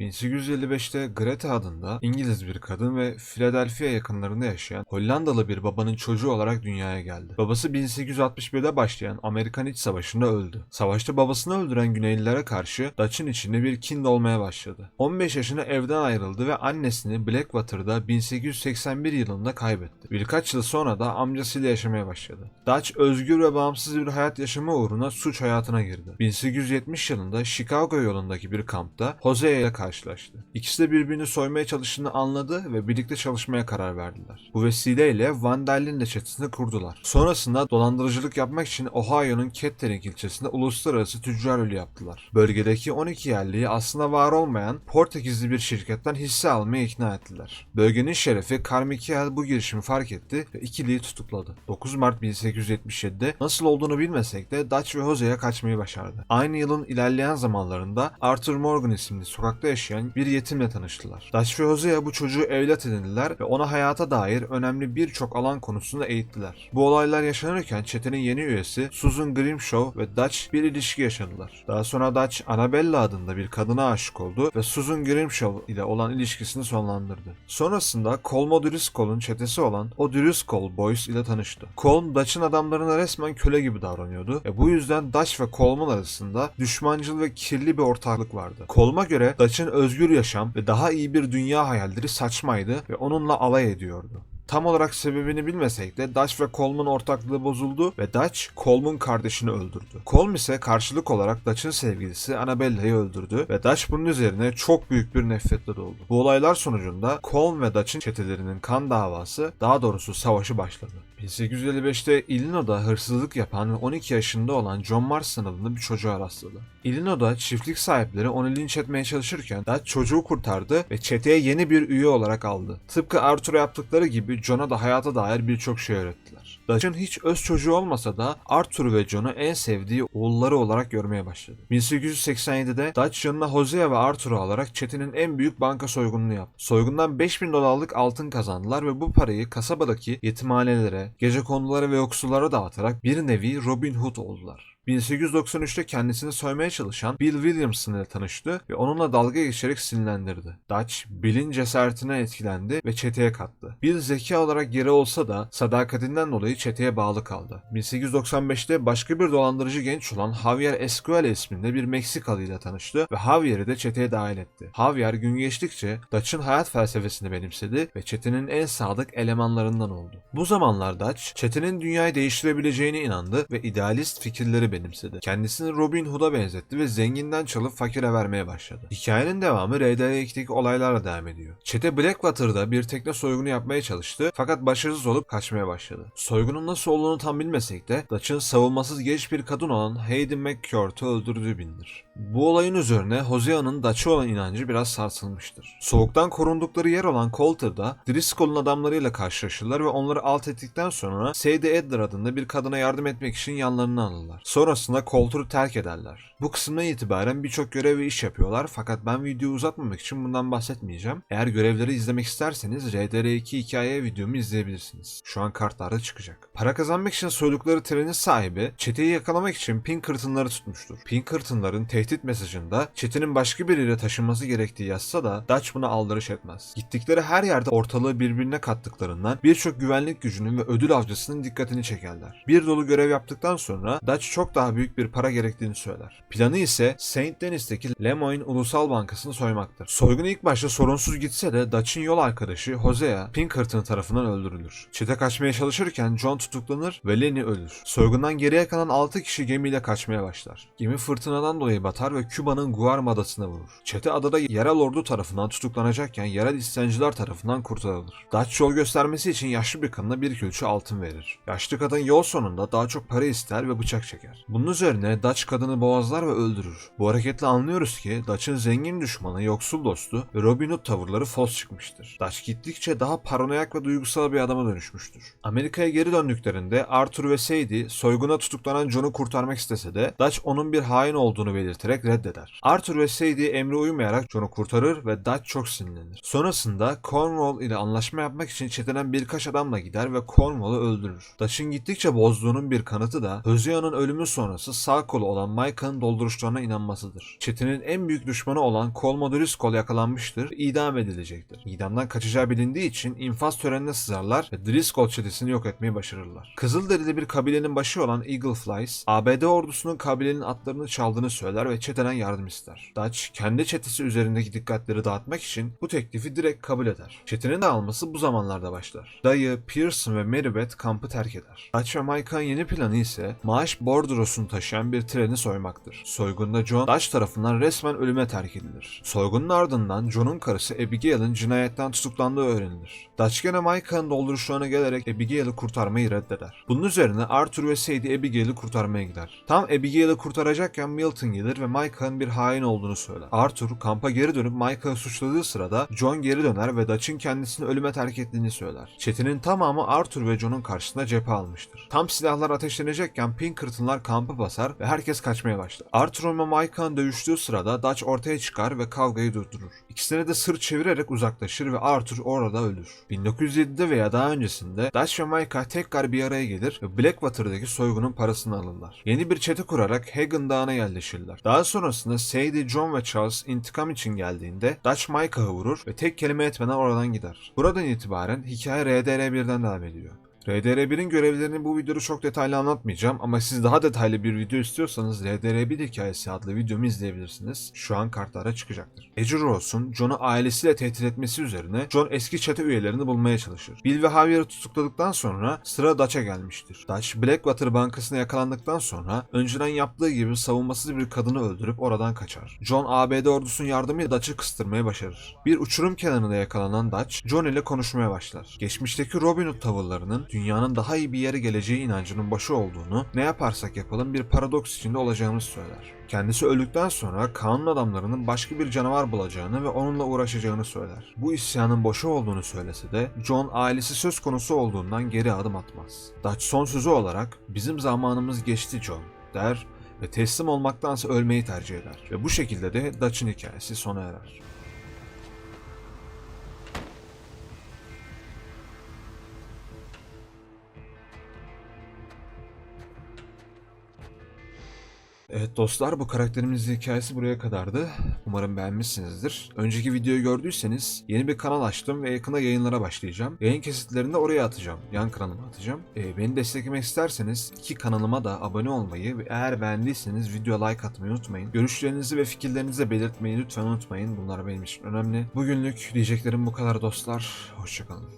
1855'te Greta adında İngiliz bir kadın ve Philadelphia yakınlarında yaşayan Hollandalı bir babanın çocuğu olarak dünyaya geldi. Babası 1861'de başlayan Amerikan İç Savaşı'nda öldü. Savaşta babasını öldüren Güneylilere karşı Dutch'ın içinde bir kin dolmaya başladı. 15 yaşında evden ayrıldı ve annesini Blackwater'da 1881 yılında kaybetti. Birkaç yıl sonra da amcasıyla yaşamaya başladı. Dutch özgür ve bağımsız bir hayat yaşama uğruna suç hayatına girdi. 1870 yılında Chicago yolundaki bir kampta Jose ile karşılaştı. İkisi de birbirini soymaya çalıştığını anladı ve birlikte çalışmaya karar verdiler. Bu vesileyle Van Derlin çetesini kurdular. Sonrasında dolandırıcılık yapmak için Ohio'nun Kettering ilçesinde uluslararası tüccar ölü yaptılar. Bölgedeki 12 yerliyi aslında var olmayan Portekizli bir şirketten hisse almaya ikna ettiler. Bölgenin şerefi Carmichael bu girişimi fark etti ve ikiliyi tutukladı. 9 Mart 1877'de nasıl olduğunu bilmesek de Dutch ve Jose'ye kaçmayı başardı. Aynı yılın ilerleyen zamanlarında Arthur Morgan isimli sokakta yaşayan bir yetimle tanıştılar. Dutch ve Jose'ye bu çocuğu evlat edindiler ve ona hayata dair önemli birçok alan konusunda eğittiler. Bu olaylar yaşanırken çetenin yeni üyesi Susan Grimshaw ve Dutch bir ilişki yaşadılar. Daha sonra Dutch Annabella adında bir kadına aşık oldu ve Susan Grimshaw ile olan ilişkisini sonlandırdı. Sonrasında Colm O'Driscoll'un çetesi olan O'Driscoll Boys ile tanıştı. Colm Dutch'ın adamlarına resmen köle gibi davranıyordu ve bu yüzden Dutch ve Colm'un arasında düşmancıl ve kirli bir ortaklık vardı. Colm'a göre Dutch'ın özgür yaşam ve daha iyi bir dünya hayalleri saçmaydı ve onunla alay ediyordu. Tam olarak sebebini bilmesek de Dutch ve Colm'un ortaklığı bozuldu ve Dutch, Colm'un kardeşini öldürdü. Colm ise karşılık olarak Dutch'ın sevgilisi Annabella'yı öldürdü ve Dutch bunun üzerine çok büyük bir nefretle doldu. Bu olaylar sonucunda Colm ve Dutch'ın çetelerinin kan davası, daha doğrusu savaşı başladı. 1855'te Illinois'da hırsızlık yapan ve 12 yaşında olan John Marston adında bir çocuğa rastladı. Illinois'da çiftlik sahipleri onu linç etmeye çalışırken Dutch çocuğu kurtardı ve çeteye yeni bir üye olarak aldı. Tıpkı Arthur'a yaptıkları gibi John'a da hayata dair birçok şey öğrettiler. Dutch'ın hiç öz çocuğu olmasa da Arthur ve John'u en sevdiği oğulları olarak görmeye başladı. 1887'de Dutch yanına Hosea ve Arthur'u alarak çetenin en büyük banka soygununu yaptı. Soygundan 5000 dolarlık altın kazandılar ve bu parayı kasabadaki yetimhanelere, gece konulara ve yoksullara dağıtarak bir nevi Robin Hood oldular. 1893'te kendisini soymaya çalışan Bill Williamson ile tanıştı ve onunla dalga geçerek sinirlendirdi. Dutch, Bill'in cesaretine etkilendi ve çeteye kattı. Bill zeki olarak geri olsa da sadakatinden dolayı çeteye bağlı kaldı. 1895'te başka bir dolandırıcı genç olan Javier Escuela isminde bir Meksikalı ile tanıştı ve Javier'i de çeteye dahil etti. Javier gün geçtikçe Dutch'ın hayat felsefesini benimsedi ve çetenin en sadık elemanlarından oldu. Bu zamanlar Dutch, çetenin dünyayı değiştirebileceğine inandı ve idealist fikirleri benimsedi. Kendisini Robin Hood'a benzetti ve zenginden çalıp fakire vermeye başladı. Hikayenin devamı RDR2'deki olaylarla devam ediyor. Çete Blackwater'da bir tekne soygunu yapmaya çalıştı fakat başarısız olup kaçmaya başladı. Soygunun nasıl olduğunu tam bilmesek de Dutch'ın savunmasız genç bir kadın olan Hayden McCourt'u öldürdüğü bilinir. Bu olayın üzerine Hosea'nın Dutch'a olan inancı biraz sarsılmıştır. Soğuktan korundukları yer olan Coulter'da Driscoll'un adamlarıyla karşılaşırlar ve onları alt ettikten sonra Sadie Adler adında bir kadına yardım etmek için yanlarına alırlar. Sonrasında Coulter'ı terk ederler. Bu kısımdan itibaren birçok görev ve iş yapıyorlar fakat ben videoyu uzatmamak için bundan bahsetmeyeceğim. Eğer görevleri izlemek isterseniz RDR2 hikaye videomu izleyebilirsiniz. Şu an kartlarda çıkacak. Para kazanmak için soydukları trenin sahibi çeteyi yakalamak için Pinkerton'ları tutmuştur. Pinkerton'ların tehdit mesajında çetenin başka biriyle taşınması gerektiği yazsa da Dutch buna aldırış etmez. Gittikleri her yerde ortalığı birbirine kattıklarından birçok güvenlik gücünün ve ödül avcısının dikkatini çekerler. Bir dolu görev yaptıktan sonra Dutch çok daha büyük bir para gerektiğini söyler. Planı ise St. Denis'teki Lemoyne Ulusal Bankası'nı soymaktır. Soygun ilk başta sorunsuz gitse de Dutch'ın yol arkadaşı Hosea Pinkerton tarafından öldürülür. Çete kaçmaya çalışırken John tutuklanır ve Lenny ölür. Soygundan geriye kalan 6 kişi gemiyle kaçmaya başlar. Gemi fırtınadan dolayı batar ve Küba'nın Guarma adasına vurur. Çete adada yerel ordu tarafından tutuklanacakken yerel isyancılar tarafından kurtarılır. Dutch yol göstermesi için yaşlı bir kadına bir külçe altın verir. Yaşlı kadın yol sonunda daha çok para ister ve bıçak çeker. Bunun üzerine Dutch kadını boğazlar ve öldürür. Bu hareketle anlıyoruz ki Dutch'ın zengin düşmanı, yoksul dostu ve Robin Hood tavırları fos çıkmıştır. Dutch gittikçe daha paranoyak ve duygusal bir adama dönüşmüştür. Amerika'ya geri döndüklerinde Arthur ve Sadie soyguna tutuklanan John'u kurtarmak istese de Dutch onun bir hain olduğunu belirterek reddeder. Arthur ve Sadie emre uymayarak John'u kurtarır ve Dutch çok sinirlenir. Sonrasında Cornwall ile anlaşma yapmak için çeteden birkaç adamla gider ve Cornwall'u öldürür. Dutch'ın gittikçe bozduğunun bir kanıtı da Hosea'nın ölümü sonrası sağ kolu olan Micah'ın dolduruşlarına inanmasıdır. Çetenin en büyük düşmanı olan Colmo Driscoll yakalanmıştır idam edilecektir. İdamdan kaçacağı bilindiği için infaz törenine sızarlar ve Driscoll çetesini yok etmeyi başarırlar. Kızılderili bir kabilenin başı olan Eagle Flies, ABD ordusunun kabilenin atlarını çaldığını söyler ve çeteden yardım ister. Dutch, kendi çetesi üzerindeki dikkatleri dağıtmak için bu teklifi direkt kabul eder. Çetenin dağılması bu zamanlarda başlar. Dayı, Pearson ve Meribeth kampı terk eder. Dutch ve Micah'ın yeni planı ise maaş bordrosunu taşıyan bir treni soymaktır. Soygunda John, Dutch tarafından resmen ölüme terk edilir. Soygunun ardından John'un karısı Abigail'in cinayetten tutuklandığı öğrenilir. Dutch gene Micah'ın dolduruşlarına gelerek Abigail'i kurtarmayı reddeder. Bunun üzerine Arthur ve Sadie Abigail'i kurtarmaya gider. Tam Abigail'i kurtaracakken Milton gelir ve Micah'ın bir hain olduğunu söyler. Arthur kampa geri dönüp Micah'ı suçladığı sırada John geri döner ve Dutch'ın kendisini ölüme terk ettiğini söyler. Çetenin tamamı Arthur ve John'un karşısında cephe almıştır. Tam silahlar ateşlenecekken Pinkerton'lar kampı basar ve herkes kaçmaya başlar. Arthur ve Micah'ın dövüştüğü sırada Dutch ortaya çıkar ve kavgayı durdurur. İkisine de sırt çevirerek uzaklaşır ve Arthur orada ölür. 1907'de veya daha öncesinde Dutch ve Micah tekrar bir araya gelir ve Blackwater'daki soygunun parasını alırlar. Yeni bir çete kurarak Hagen Dağı'na yerleşirler. Daha sonrasında Sadie, John ve Charles intikam için geldiğinde Dutch Micah'ı vurur ve tek kelime etmeden oradan gider. Buradan itibaren hikaye RDR1'den devam ediyor. RDR1'in görevlerini bu videoda çok detaylı anlatmayacağım ama siz daha detaylı bir video istiyorsanız RDR1 hikayesi adlı videomu izleyebilirsiniz. Şu an kartlara çıkacaktır. Edge Rose'un John'u ailesiyle tehdit etmesi üzerine John eski çete üyelerini bulmaya çalışır. Bill ve Javier'i tutukladıktan sonra sıra Dutch'a gelmiştir. Dutch, Blackwater bankasına yakalandıktan sonra önceden yaptığı gibi savunmasız bir kadını öldürüp oradan kaçar. John ABD ordusunun yardımıyla Dutch'ı kıstırmaya başarır. Bir uçurum kenarında yakalanan Dutch, John ile konuşmaya başlar. Geçmişteki Robin Hood tavırlarının dünyanın daha iyi bir yere geleceği inancının başı olduğunu, ne yaparsak yapalım bir paradoks içinde olacağımızı söyler. Kendisi öldükten sonra kanun adamlarının başka bir canavar bulacağını ve onunla uğraşacağını söyler. Bu isyanın boşu olduğunu söylese de John ailesi söz konusu olduğundan geri adım atmaz. Dutch son sözü olarak bizim zamanımız geçti John der ve teslim olmaktansa ölmeyi tercih eder. Ve bu şekilde de Dutch'ın hikayesi sona erer. Evet dostlar bu karakterimizin hikayesi buraya kadardı. Umarım beğenmişsinizdir. Önceki videoyu gördüyseniz yeni bir kanal açtım ve yakında yayınlara başlayacağım. Yayın kesitlerini de oraya atacağım. Yan kanalıma atacağım. Ee, beni desteklemek isterseniz iki kanalıma da abone olmayı ve eğer beğendiyseniz video like atmayı unutmayın. Görüşlerinizi ve fikirlerinizi de belirtmeyi lütfen unutmayın. Bunlar benim için önemli. Bugünlük diyeceklerim bu kadar dostlar. Hoşçakalın.